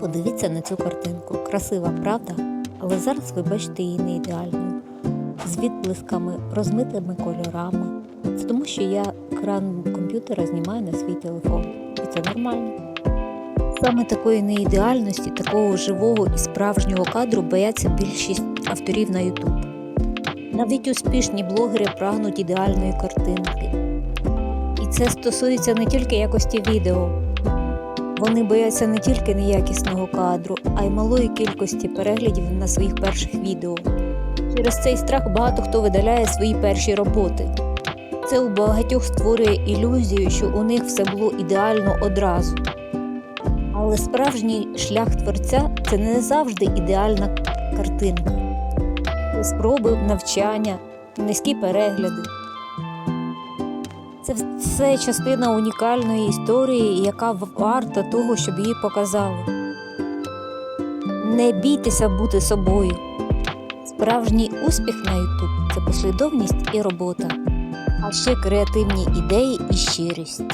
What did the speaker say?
Подивіться на цю картинку. Красива, правда? Але зараз ви бачите її не ідеальною. З відблисками, розмитими кольорами. Це тому, що я екран комп'ютера знімаю на свій телефон. І це нормально. Саме такої неідеальності, такого живого і справжнього кадру бояться більшість авторів на YouTube. Навіть успішні блогери прагнуть ідеальної картинки. І це стосується не тільки якості відео. Вони бояться не тільки неякісного кадру, а й малої кількості переглядів на своїх перших відео. Через цей страх багато хто видаляє свої перші роботи. Це у багатьох створює ілюзію, що у них все було ідеально одразу. Але справжній шлях творця це не завжди ідеальна картинка. Це спроби навчання, низькі перегляди. Це все частина унікальної історії, яка варта того, щоб її показали. Не бійтеся бути собою. Справжній успіх на YouTube – це послідовність і робота, а ще креативні ідеї і щирість.